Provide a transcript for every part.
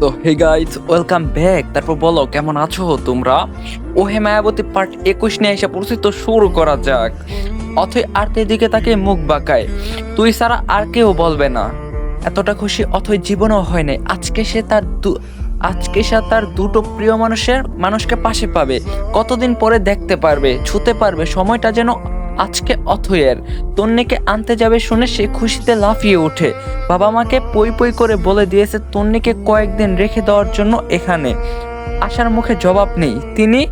তো hey guys welcome back তারপর বলো, কেমন আছো তোমরা? ও হে মায়াবতী পার্ট একুশ নিয়ে এসে পড়ছি, তো শুরু করা যাক। অথই আরতের দিকে তাকে মুখ বাঁকায়। তুই ছাড়া আর কেউ বলবে না। এতটা খুশি অথই জীবনও হয় নাই। আজকে সে তার দু- আজকে সে তার দুটো প্রিয় মানুষের মানুষকে পাশে পাবে। কতদিন পরে দেখতে পারবে, ছুতে পারবে। সময়টা যেন আজকে অথয়ের। তন্নিকে আনতে যাবে শুনে সে খুশিতে লাফিয়ে ওঠে। বাবা মাকে পই পই করে বলে দিয়েছে তন্নিকে কয়েকদিন রেখে দেওয়ার জন্য এখানে। আশার মুখে জবাব নেই। তিনি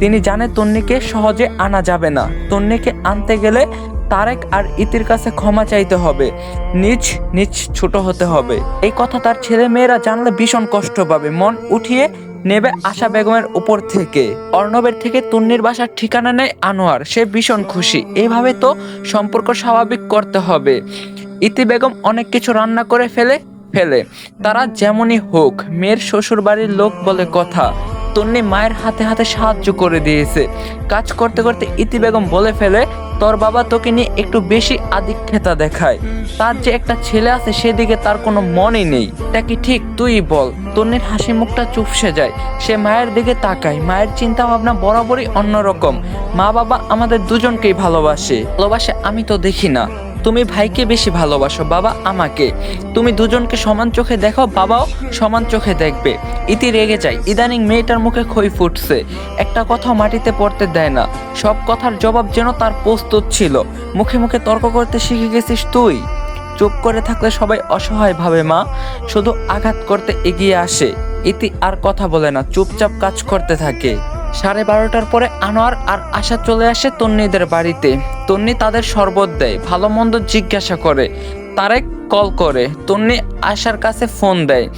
তিনি জানে তন্নিকে সহজে আনা যাবে না। তন্নিকে আনতে গেলে তারেক আর ইতির কাছে ক্ষমা চাইতে হবে। নিজ নিজ ছোট হতে হবে। এই কথা তার ছেলে মেয়েরা জানলে ভীষণ কষ্ট পাবে। মন উঠিয়ে নেবে আশা বেগমের উপর থেকে। অর্ণবের থেকে তুন্নির বাসার ঠিকানা নেয় আনোয়ার। সে ভীষণ খুশি। এইভাবে তো সম্পর্ক স্বাভাবিক করতে হবে। ইতি বেগম অনেক কিছু রান্না করে ফেলে ফেলে। তারা যেমনই হোক, মেয়ের শ্বশুর বাড়ির লোক বলে কথা। তন্নি মায়ের হাতে হাতে সাহায্য করে দিয়েছে। কাজ করতে করতে ইতি বেগম বলে ফেলে, তোর বাবা তোকে নিয়ে একটু বেশি আদিক্ষেতা দেখায়। তার যে একটা ছেলে আছে সেদিকে তার কোনো মনই নেই। এটা কি ঠিক? তুই বল। তন্নির হাসি মুখটা চুপসে যায়। সে মায়ের দিকে তাকায়। মায়ের চিন্তা ভাবনা বরাবরই অন্যরকম। মা বাবা আমাদের দুজনকেই ভালোবাসে। ভালোবাসে আমি তো দেখি না। তুমি ভাইকে বেশি ভালোবাসো, বাবা আমাকে। তুমি দুজনকে সমান চোখে দেখো, বাবাও সমান চোখে দেখবে। ইতি রেগে যায়। ইদানিং মেয়েটার মুখে খই ফুটছে। একটা কথা মাটিতে পড়তে দেয় না। সব কথার জবাব যেন তার প্রস্তুত ছিল। মুখে মুখে তর্ক করতে শিখে গেছিস তুই। চুপ করে থাকলে সবাই অসহায় ভাবে, মা। শুধু আঘাত করতে এগিয়ে আসে। ইতি আর কথা বলে না। চুপচাপ কাজ করতে থাকে। সাড়ে বারোটার পরে আনোয়ার আর আশা চলে আসে তন্নিদের বাড়িতে। তন্নি তাদের শরবত দেয়, ভালো মন্দ জিজ্ঞাসা করে। তারেক কল করে, তন্নি আশার কাছে ফোন দেয়।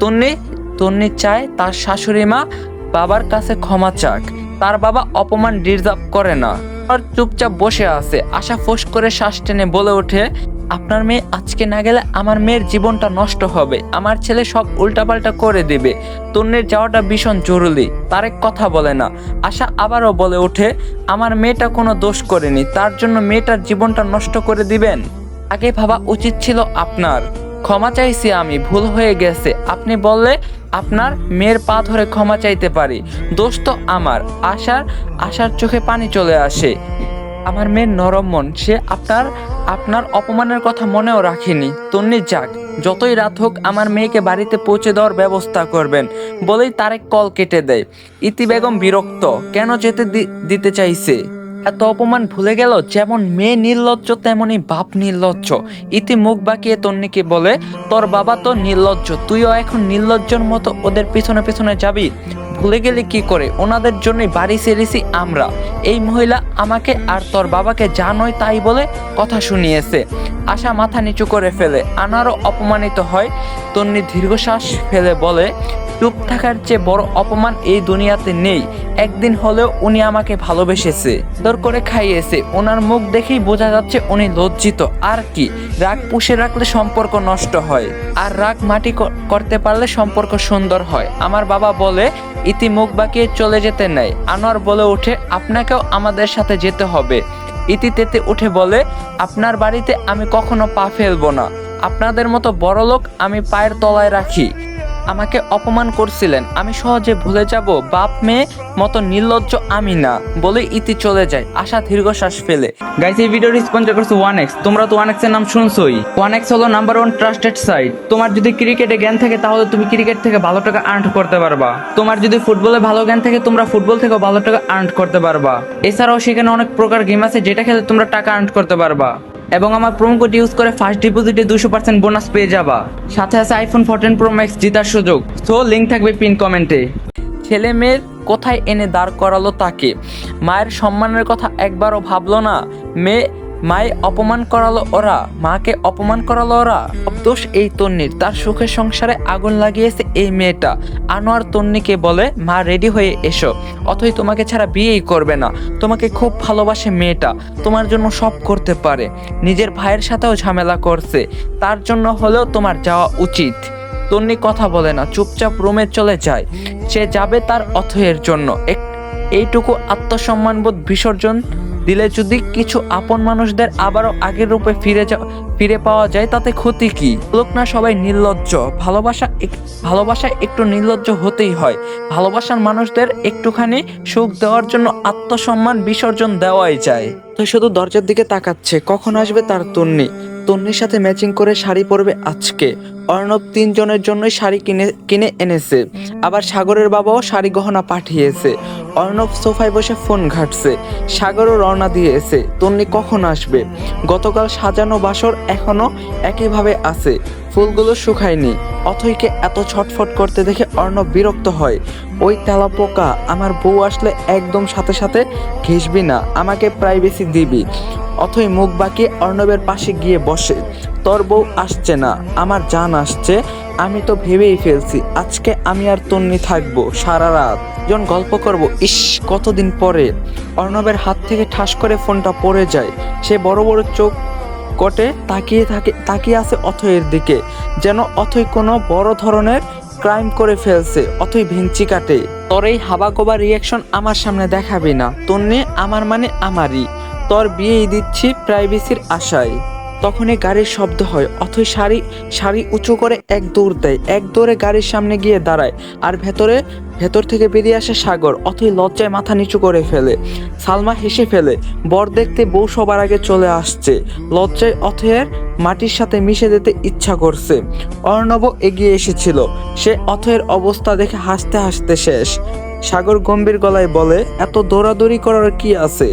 তন্নি তন্নি চায় তার শাশুড়ি মা বাবার কাছে ক্ষমা চাক। তার বাবা অপমান ডিজার্ভ করে না। আর চুপচাপ বসে আছে। আশা ফোঁস করে শ্বাস টেনে বলে ওঠে আপনার মেয়ে আজকে না গেলে আমার মেয়ের জীবনটা নষ্ট হবে। আমার ছেলে সব উল্টাপাল্টা করে দেবে। তন্নের যাওয়াটা ভীষণ জরুরি। তারেক কথা বলে না। আশা আবারও বলে ওঠে, আমার মেয়েটা কোনো দোষ করেনি। তার জন্য মেয়েটার জীবনটা নষ্ট করে দিবেন? আগে ভাবা উচিত ছিল আপনার। ক্ষমা চাইছি আমি, ভুল হয়ে গেছে। আপনি বললে আপনার মেয়ের পা ধরে ক্ষমা চাইতে পারি। দোষ তো আমার। আশার আশার চোখে পানি চলে আসে। আমার মেয়ের নরম মন, সে আপনার আপনার অপমানের কথা মনেও রাখেনি। তন্নি যাক, যতই রাত হোক, আমার মেয়েকে বাড়িতে পৌঁছে দেওয়ার ব্যবস্থা করবেন, বলেই তারেক কল কেটে দেয়। ইতি বেগম বিরক্ত, কেন যেতে দিতে চাইছে? এত অপমান ভুলে গেল, যেমন মেয়ে নির্লজ্জ, তেমনি বাপ নির্লজ্জ। ইতি মুখ বাঁকিয়ে তন্নিকে বলে, তোর বাবা তো নির্লজ্জ, তুইও এখন নির্লজ্জর মতো ওদের পিছনে পিছনে যাবি। ভুলে গেলে কি করে? ওনাদের জন্যই বাড়ি ছেড়েছি আমরা। এই মহিলা আমাকে আর তোর বাবাকে যা নয় তাই বলে কথা শুনিয়েছে। আশা মাথা নিচু করে ফেলে। আনারও অপমানিত হয়। তন্নি দীর্ঘশ্বাস ফেলে বলে, চুপ থাকার চেয়ে বড় অপমান এই দুনিয়াতে নেই। একদিন হলেও উনি আমাকে ভালোবেসেছে। দর করে খাইয়েছে। ওনার মুখ দেখেই বোঝা যাচ্ছে উনি লজ্জিত। আর কি? রাগ পুষে রাখলে সম্পর্ক নষ্ট হয়। আর রাগ মাটি করতে পারলে সম্পর্ক সুন্দর হয়। আমার বাবা বলে ইতি মুখ বাঁকিয়ে চলে যেতে নেয়। আনোয়ার বলে উঠে আপনাকেও আমাদের সাথে যেতে হবে। ইতি তেতে উঠে বলে, আপনার বাড়িতে আমি কখনো পা ফেলব না। আপনাদের মতো বড় লোক আমি পায়ের তলায় রাখি। আমাকে অপমান করছিলেন। আমি সহজে ভুলে যাব, বাপ মেয়ে মতো নির্লজ্জ আমি না, বলে ইতি চলে যায়, আশা দীর্ঘশ্বাস ফেলে। গাইস এই ভিডিওটি স্পন্সর করছে ওয়ান এক্স তোমরা তো ওয়ান এক্সের নাম শুনছোই। ওয়ান এক্স হলো নাম্বার ওয়ান ট্রাস্টেড সাইট তোমার যদি ক্রিকেটে জ্ঞান থাকে, তাহলে তুমি ক্রিকেট থেকে ভালো টাকা আর্ন করতে পারবা। তোমার যদি ফুটবলে ভালো জ্ঞান থাকে, তোমরা ফুটবল থেকে ভালো টাকা আর্ন করতে পারবা। এছাড়াও সেখানে অনেক প্রকার গেম আছে, যেটা খেলে তোমরা টাকা আর্ন করতে পারবা। এবং আমার প্রোমো কোড ইউজ করে ফার্স্ট ডিপোজিটে দুশো পার্সেন্ট বোনাস পেয়ে যাবা। সাথে আছে আইফোন ফোরটিন প্রো ম্যাক্স জিতার সুযোগ। সো লিঙ্ক থাকবে পিন কমেন্টে ছেলে মেয়ের কোথায় এনে দাঁড় করালো তাকে। মায়ের সম্মানের কথা একবারও ভাবলো না। মেয়ে মায়ে অপমান করালো ওরা, মাকে অপমান করালো ওরা। দোষ এই তন্নির, তার সুখের সংসারে আগুন লাগিয়েছে এই মেয়েটা। আনোয়ার তন্নিকে বলে, মা রেডি হয়ে এসো। অথই তোমাকে ছাড়া বিয়েই করবে না। তোমাকে খুব ভালোবাসে মেয়েটা। তোমার জন্য সব করতে পারে। নিজের ভাইয়ের সাথেও ঝামেলা করছে। তার জন্য হলেও তোমার যাওয়া উচিত। তন্নি কথা বলে না, চুপচাপ রুমে চলে যায়। সে যাবে তার অথয়ের জন্য। এইটুকু আত্মসম্মানবোধ বিসর্জন দিলে যদি কিছু আপন মানুষদের আবারও আগের রূপে ফিরে যাওয়া ফিরে পাওয়া যায়, তাতে ক্ষতি কি? লোক না সবাই নির্লজ্জ। ভালোবাসা ভালোবাসায় একটু নির্লজ্জ হতেই হয়। ভালোবাসার মানুষদের একটুখানি সুখ দেওয়ার জন্য আত্মসম্মান বিসর্জন দেওয়াই যায়। তো শুধু দরজার দিকে তাকাচ্ছে। কখন আসবে তার তন্নি তন্নির সাথে ম্যাচিং করে শাড়ি পরবে আজকে। অর্ণব তিনজনের জন্যই শাড়ি কিনে কিনে এনেছে। আবার সাগরের বাবাও শাড়ি গহনা পাঠিয়েছে। অর্ণব সোফায় বসে ফোন ঘাটছে। সাগরও রওনা দিয়েছে। তন্নি কখন আসবে? গতকাল সাজানো বাসর এখনও একইভাবে আছে। ফুলগুলো শুকায়নি। অথইকে এত ছটফট করতে দেখে অর্ণব বিরক্ত হয়। ওই তেলাপোকা আমার বউ আসলে একদম সাথে সাথে ঘেসবি না, আমাকে প্রাইভেসি দিবি। অথই মুখ বাঁকিয়ে অর্ণবের পাশে গিয়ে বসে। তোর বউ আসছে না, আমার জান আসছে, আমি তো ভেবেই ফেলছি, আজকে আমি আর তন্নি থাকব সারা রাত। যখন গল্প করব? ইস, কতদিন পরে? অর্ণবের হাত থেকে ঠাস করে ফোনটা পড়ে যায়। সে বড় বড় চোখ কটে তাকিয়ে থাকে তাকিয়ে আছে অথয়ের দিকে, যেন অথই কোনো বড় ধরনের ক্রাইম করে ফেলছে, অথই ভেঞ্চি কাটে। তোর এই হাবাগোবা রিয়াকশন আমার সামনে দেখাবি না, তন্নি আমার মানে আমারই। তোর বিয়েই দিচ্ছি প্রাইভেসির আশায়। তখনই গাড়ির শব্দ হয়, অথই শাড়ি শাড়ি উঁচু করে এক দৌড় দেয়। এক দৌড়ে গাড়ির সামনে গিয়ে দাঁড়ায় আর ভেতরে, ভেতর থেকে বেরিয়ে আসে সাগর, অথই লজ্জায় মাথা নিচু করে ফেলে। সালমা হেসে ফেলে, বর দেখতে বউ সবার আগে চলে আসছে। লজ্জায় অথয়ের মাটির সাথে মিশে যেতে ইচ্ছা করছে। অর্ণব এগিয়ে এসেছিল, সে অথয়ের অবস্থা দেখে হাসতে হাসতে শেষ। সাগর গম্ভীর গলায় বলে, এত দৌড়াদৌড়ি করার কি আছে?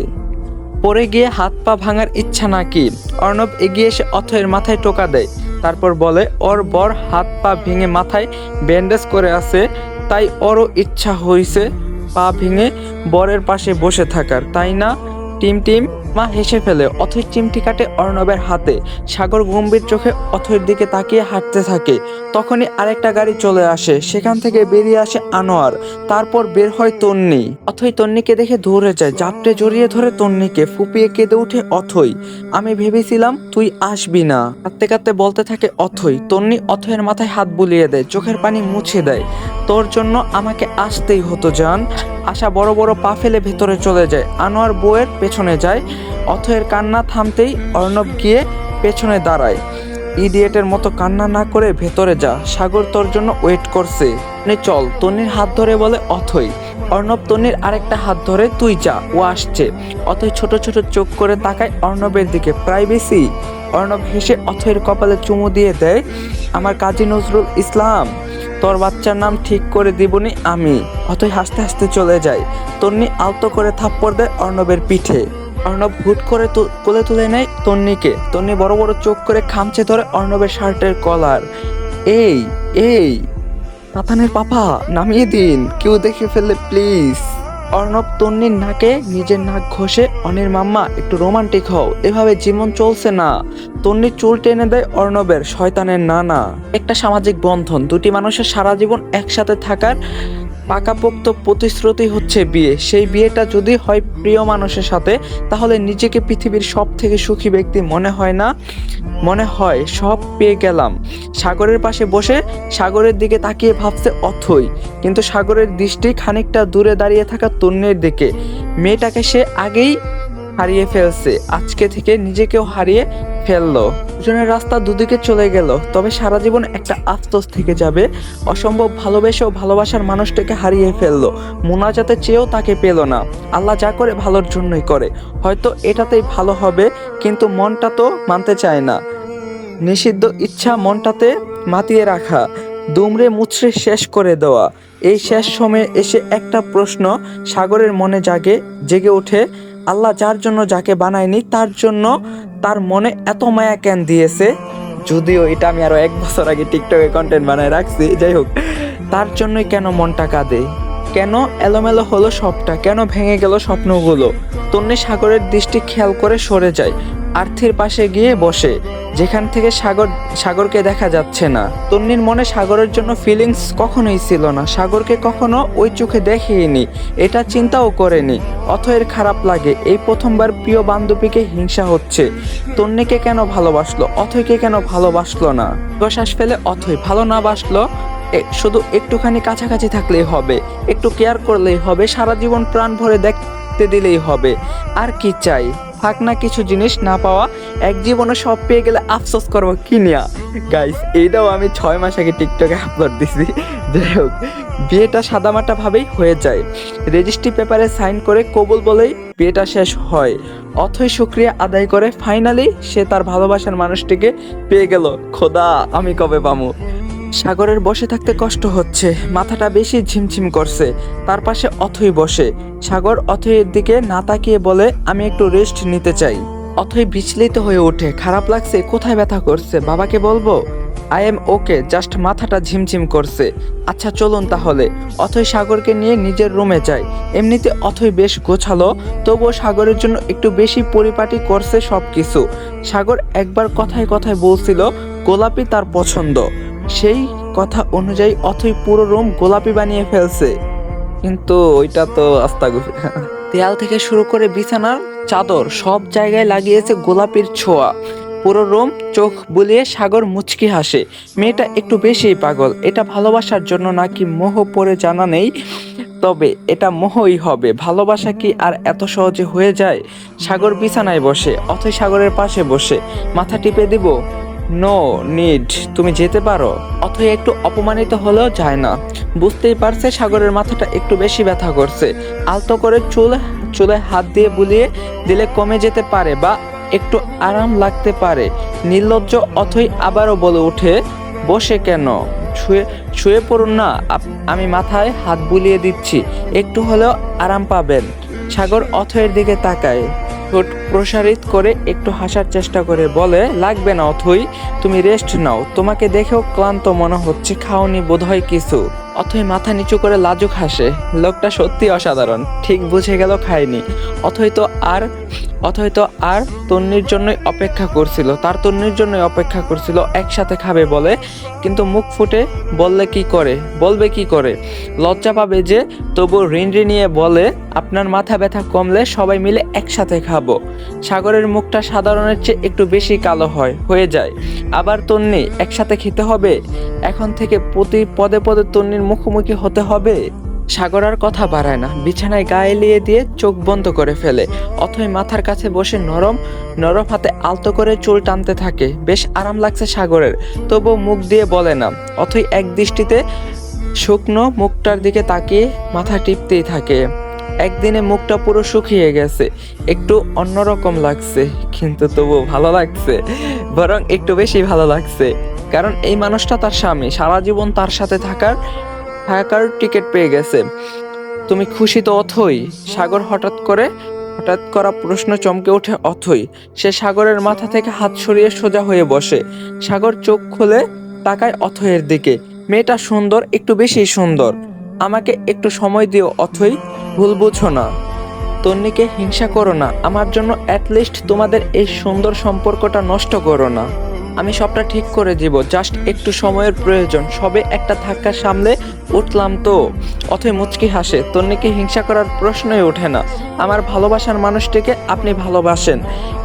পরে গিয়ে হাত পা ভাঙার ইচ্ছা নাকি? অর্ণব এগিয়ে এসে অথয়ের মাথায় টোকা দেয়। তারপর বলে, ওর বর হাত পা ভেঙে মাথায় ব্যান্ডেজ করে আছে, তাই ওরও ইচ্ছা হয়েছে পা ভেঙে বরের পাশে বসে থাকার, তাই না? Team team. মা হেসে ফেলে, অথই চিমটি কাটে অর্ণবের হাতে। সাগর গম্ভীর চোখে অথৈর দিকে তাকিয়ে হাঁটতে থাকে। তখনই আরেকটা গাড়ি চলে আসে। সেখান থেকে বেরিয়ে আসে আনোয়ার। তারপর বের হয় তন্নি। অথই তন্নিকে দেখে দৌড়ে যায়। জাপটে জড়িয়ে ধরে তন্নিকে, ফুপিয়ে কেঁদে উঠে অথই। আমি ভেবেছিলাম তুই আসবি না। কাঁদতে কাঁদতে বলতে থাকে অথই। তন্নি অথয়ের মাথায় হাত বুলিয়ে দেয়, চোখের পানি মুছে দেয়। তোর জন্য আমাকে আসতেই হতো, জান। আশা বড় বড় পা ফেলে ভেতরে চলে যায়। আনোয়ার বউয়ের পেছনে যায়। অথয়ের কান্না থামতেই অর্ণব গিয়ে পেছনে দাঁড়ায়। ইডিয়েটের মতো কান্না না করে ভেতরে যা, সাগর তোর জন্য ওয়েট করছে। চল তনির হাত ধরে বলে অথই। অর্ণব তনির আরেকটা হাত ধরে, তুই যা, ও আসছে। অথই ছোট ছোট চোখ করে তাকায় অর্ণবের দিকে। প্রাইভেসি? অর্ণব হেসে অথয়ের কপালে চুমু দিয়ে দেয়, আমার কাজী নজরুল ইসলাম, তোর বাচ্চার নাম ঠিক করে দিবনি আমি। অথই হাসতে হাসতে চলে যায়। তন্নি আলতো করে থাপ্পড় দেয় অর্ণবের পিঠে। অর্ণব হুট করে কোলে তুলে নেয় তন্নিকে। তন্নি বড় বড় চোখ করে খামচে ধরে অর্ণবের শার্টের কলার। এই এই পাথানের পাপা, নামিয়ে দিন, কেউ দেখে ফেললে প্লিজ। অর্ণব তন্নির নাকে নিজের নাক ঘষে, অনির মাম্মা, একটু রোমান্টিক হও, এভাবে জীবন চলছে না। তন্নির চুল টেনে দেয় অর্ণবের, শয়তানের নানা। একটা সামাজিক বন্ধন, দুটি মানুষের সারা জীবন একসাথে থাকার পাকাপোক্ত প্রতিশ্রুতি হচ্ছে বিয়ে। সেই বিয়েটা যদি হয় প্রিয় মানুষের সাথে, তাহলে নিজেকে পৃথিবীর সব থেকে সুখী ব্যক্তি মনে হয় না? মনে হয়, সব পেয়ে গেলাম। সাগরের পাশে বসে সাগরের দিকে তাকিয়ে ভাবছে অথই। কিন্তু সাগরের দৃষ্টি খানিকটা দূরে দাঁড়িয়ে থাকা তন্যের দিকে। মেয়েটাকে সে আগেই হারিয়ে ফেলছে। আজকে থেকে নিজেকেও হারিয়ে ফেলল। দুজনের রাস্তা দুদিকে চলে গেল, তবে সারা জীবন একটা আফসোস থেকে যাবে। অসম্ভব ভালোবেসেও ভালোবাসার মানুষটাকে হারিয়ে ফেলল। মোনাজাতে চেয়েও তাকে পেল না। আল্লাহ যা করে ভালোর জন্যই করে। হয়তো এটাতেই ভালো হবে, কিন্তু মনটা তো মানতে চায় না। নিষিদ্ধ ইচ্ছা মনটাতে মাতিয়ে রাখা, দুমড়ে মুচড়ে শেষ করে দেওয়া। এই শেষ সময়ে এসে একটা প্রশ্ন সাগরের মনে জাগে, জেগে ওঠে আল্লাহ যার জন্য যাকে বানায়নি, তার জন্য তার মনে এত মায়া কেন দিয়েছে? যদিও এটা আমি আরও এক বছর আগে টিকটকে কন্টেন্ট বানায় রাখছি, যাই হোক। তার জন্যই কেন মনটা কাঁদে? কেন এলোমেলো হলো সবটা? কেন ভেঙে গেল স্বপ্নগুলো? তন্নি সাগরের দৃষ্টি খেয়াল করে সরে যায়। আর্থির পাশে গিয়ে বসে, যেখান থেকে সাগর সাগরকে দেখা যাচ্ছে না। তন্নির মনে সাগরের জন্য ফিলিংস কখনোই ছিল না। সাগরকে কখনো ওই চোখে দেখেইনি, এটা চিন্তাও করেনি। অথয়ের খারাপ লাগে, এই প্রথমবার প্রিয় বান্ধবীকে হিংসা হচ্ছে। তন্নিকে কেন ভালোবাসলো? অথয়কে কেন ভালোবাসলো না? শ্বাস ফেলে অথয় ভালো না বাসলো শুধু একটুখানি কাছাকাছি থাকলেই হবে, একটু কেয়ার করলেই হবে, সারা জীবন প্রাণ ভরে দেখতে দিলেই হবে। আর কি চাই? থাক না কিছু জিনিস না পাওয়া, এক জীবনে সব পেয়ে গেলে আফসোস করব কি নিয়া? গাইস এইটাও আমি ছয় মাস আগে টিকটকে আপলোড দিছি। যাই হোক, বিয়েটা সাদামাটা ভাবেই হয়ে যায়। রেজিস্ট্রি পেপারে সাইন করে কবুল বলেই বিয়েটা শেষ হয়। অথই শুক্রিয়া আদায় করে ফাইনালি সে তার ভালোবাসার মানুষটিকে পেয়ে গেল। খোদা, আমি কবে পামু? সাগরের বসে থাকতে কষ্ট হচ্ছে, মাথাটা বেশি ঝিমঝিম করছে, তার পাশে অথই বসে। সাগর অথইয়ের দিকে না তাকিয়ে বলে, আমি একটু রেস্ট নিতে চাই। অথই বিচলিত হয়ে ওঠে, খারাপ লাগছে, কোথায় ব্যথা করছে? বাবাকে বলব? আই এম ওকে, জাস্ট মাথাটা ঝিমঝিম করছে। আচ্ছা চলুন তাহলে। অথই সাগরকে নিয়ে নিজের রুমে যায়। এমনিতে অথই বেশ গোছালো, তবুও সাগরের জন্য একটু বেশি পরিপাটি করছে সব কিছু সাগর একবার কথায় কথায় বলছিল, গোলাপি তার পছন্দ। সেই কথা অনুযায়ী অথই পুরো রুম গোলাপি বানিয়ে ফেলছে। কিন্তু ওইটা তো আস্তা দেয়াল থেকে শুরু করে বিছানার চাদর সব জায়গায় লাগিয়েছে গোলাপির ছোঁয়া। পুরো রুম চোখ বুলিয়ে সাগর মুচকি হাসে। মেয়েটা একটু বেশিই পাগল। এটা ভালোবাসার জন্য নাকি মোহ পড়ে জানা নেই। তবে এটা মোহই হবে। ভালোবাসা কি আর এত সহজে হয়ে যায়? সাগর বিছানায় বসে, অথই সাগরের পাশে বসে। মাথা টিপে দিব নো নিড তুমি যেতে পারো। অথই একটু অপমানিত হলেও যায় না। বুঝতেই পারছে সাগরের মাথাটা একটু বেশি ব্যথা করছে। আলতো করে চুল, চুলে হাত দিয়ে বুলিয়ে দিলে কমে যেতে পারে বা একটু আরাম লাগতে পারে। নির্লজ্জ অথই আবারও বলে ওঠে, বসে কেন? শুয়ে শুয়ে পড়ুন না। আমি মাথায় হাত বুলিয়ে দিচ্ছি। একটু হলেও আরাম পাবেন। সাগর অথয়ের দিকে তাকায়। ঠোঁট প্রসারিত করে একটু হাসার চেষ্টা করে বলে, লাগবে না অথই, তুমি রেস্ট নাও। তোমাকে দেখেও ক্লান্ত মনে হচ্ছে, খাওনি বোধহয় কিছু। অথই মাথা নিচু করে লাজুক হাসে। লোকটা সত্যি অসাধারণ। ঠিক বুঝে গেল খায়নি অথই তো আর অথই তো আর তন্নির জন্যই অপেক্ষা করছিল, তার তন্নির জন্যই অপেক্ষা করছিল, একসাথে খাবে বলে। কিন্তু মুখ ফুটে বললে কি করে? বলবে কি করে? লজ্জা পাবে যে তবু ঋণরি নিয়ে বলে, আপনার মাথা ব্যথা কমলে সবাই মিলে একসাথে খাব। সাগরের মুখটা সাধারণের চেয়ে একটু বেশি কালো হয়, হয়ে যায়। আবার তন্নি, একসাথে খেতে হবে? এখন থেকে প্রতি পদে পদে তন্নির মুখোমুখি হতে হবে? সাগর আর কথা বাড়ায় না। বিছানায় গায়ে লিয়ে দিয়ে চোখ বন্ধ করে ফেলে। অথই মাথার কাছে বসে নরম নরম হাতে আলতো করে চুল টানতে থাকে। বেশ আরাম লাগছে সাগরের তবু মুখ দিয়ে বলে না। অথই এক দৃষ্টিতে শুকনো মুখটার দিকে তাকিয়ে মাথা টিপতেই থাকে। একদিনে মুখটা পুরো শুকিয়ে গেছে। একটু অন্যরকম লাগছে, কিন্তু তবু ভালো লাগছে। বরং একটু বেশি ভালো লাগছে। কারণ এই মানুষটা তার স্বামী। সারা জীবন তার সাথে থাকার থাকার টিকিট পেয়ে গেছে। তুমি খুশি তো অথই? সাগর হঠাৎ করে, হঠাৎ করা প্রশ্ন চমকে ওঠে অথই। সে সাগরের মাথা থেকে হাত সরিয়ে সোজা হয়ে বসে। সাগর চোখ খুলে তাকায় অথয়ের দিকে। মেয়েটা সুন্দর, একটু বেশি সুন্দর। আমাকে একটু সময় দিও অথই, ভুল বুঝো না। তন্নিকে হিংসা করো না। আমার জন্য অ্যাটলিস্ট তোমাদের এই সুন্দর সম্পর্কটা নষ্ট করো না। আমি সবটা ঠিক করে দিব জাস্ট একটু সময়ের প্রয়োজন। সবে একটা ধাক্কা সামলে উঠলাম তো, অথই মুচকি হাসে। তন্নিকে হিংসা করার প্রশ্নই ওঠে না। আমার ভালোবাসার মানুষটিকে আপনি ভালোবাসেন,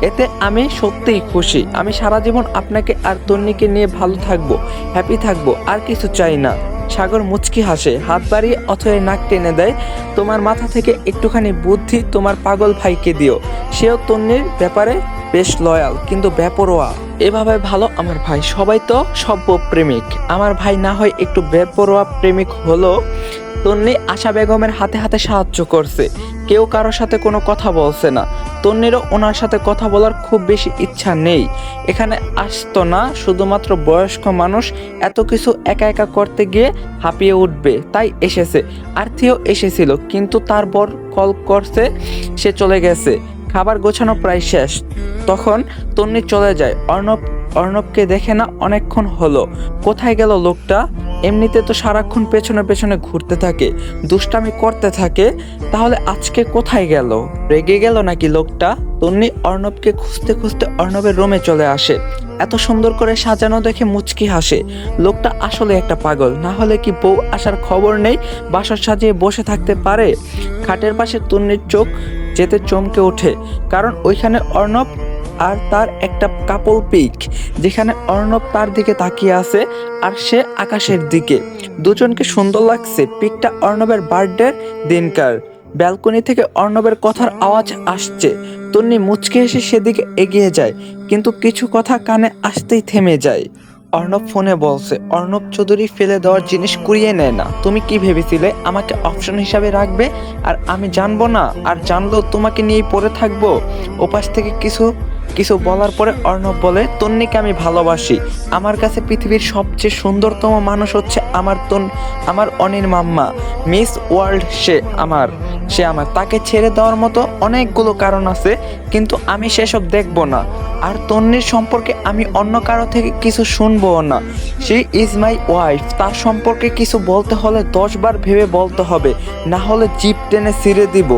এতে আমি সত্যিই খুশি। আমি সারা জীবন আপনাকে আর তন্নিকে নিয়ে ভালো থাকব হ্যাপি থাকব, আর কিছু চাই না। সাগর মুচকি হাসে, হাত বাড়িয়ে অথয়ের নাক টেনে দেয়, তোমার মাথা থেকে একটুখানি বুদ্ধি তোমার পাগল ভাইকে দিও। সেও তন্নির ব্যাপারে বেশ লয়াল কিন্তু বেপরোয়া এভাবে ভালো, আমার ভাই সবাই তো সভ্য প্রেমিক। আমার ভাই না হয় একটু বেপরোয়া প্রেমিক হলো তন্নি আশা বেগমের হাতে হাতে সাহায্য করছে। কেউ কারোর সাথে কোনো কথা বলছে না। তন্নিরও ওনার সাথে কথা বলার খুব বেশি ইচ্ছা নেই। এখানে আসতো না, শুধুমাত্র বয়স্ক মানুষ এত কিছু একা একা করতে গিয়ে হাঁপিয়ে উঠবে, তাই এসেছে। আর্থিও এসেছিল, কিন্তু তার বর কল করছে, সে চলে গেছে। খাবার গোছানো প্রায় শেষ। তখন তন্নি চলে যায়। অর্ণব, অর্ণবকে দেখে না অনেকক্ষণ হলো। কোথায় গেল লোকটা? এমনিতে তো সারাক্ষণ পেছনে পেছনে ঘুরতে থাকে, দুষ্টামি করতে থাকে। তাহলে আজকে কোথায় গেল? রেগে গেল নাকি লোকটা? তন্নি অর্ণবকে খুঁজতে খুঁজতে অর্ণবের রুমে চলে আসে। এত সুন্দর করে সাজানো দেখে মুচকি হাসে। লোকটা আসলে একটা পাগল। না হলে কি বউ আসার খবর নেই? বাসর সাজিয়ে বসে থাকতে পারে? খাটের পাশে তন্নির চোখ যেতে চমকে ওঠে, কারণ ওইখানে অর্ণব আর তার একটা কাপল পিক, যেখানে অর্ণব তার দিকে তাকিয়ে আছে আর সে আকাশের দিকে। দুজনকে সুন্দর লাগছে পিকটা অর্ণবের বার্থডে দিনকার। ব্যালকনি থেকে অর্ণবের কথার আওয়াজ আসছে। তন্নি মুচকে এসে সেদিকে এগিয়ে যায়, কিন্তু কিছু কথা কানে আসতেই থেমে যায়। অর্ণব ফোনে বলছে, অর্ণব চৌধুরী ফেলে দেওয়ার জিনিস কুড়িয়ে নেয় না। তুমি কি ভেবেছিলে আমাকে অপশন হিসাবে রাখবে? আর আমি জানব না, আর জানলেও তোমাকে নিয়েই পড়ে থাকব? ওপাশ থেকে কিছু কিছু বলার পরে অর্ণব বলে, তন্নিকে আমি ভালোবাসি। আমার কাছে পৃথিবীর সবচেয়ে সুন্দরতম মানুষ হচ্ছে আমার তন, আমার অনির মাম্মা। মিস ওয়ার্ল্ড সে আমার। সে আমার তাকে ছেড়ে দেওয়ার মতো অনেকগুলো কারণ আছে, কিন্তু আমি সেসব দেখব না। আর তন্নির সম্পর্কে আমি অন্য কারও থেকে কিছু শুনবও না। সে ইজ মাই ওয়াইফ তার সম্পর্কে কিছু বলতে হলে দশবার ভেবে বলতে হবে, না হলে জিপ টেনে ছিঁড়ে দিব।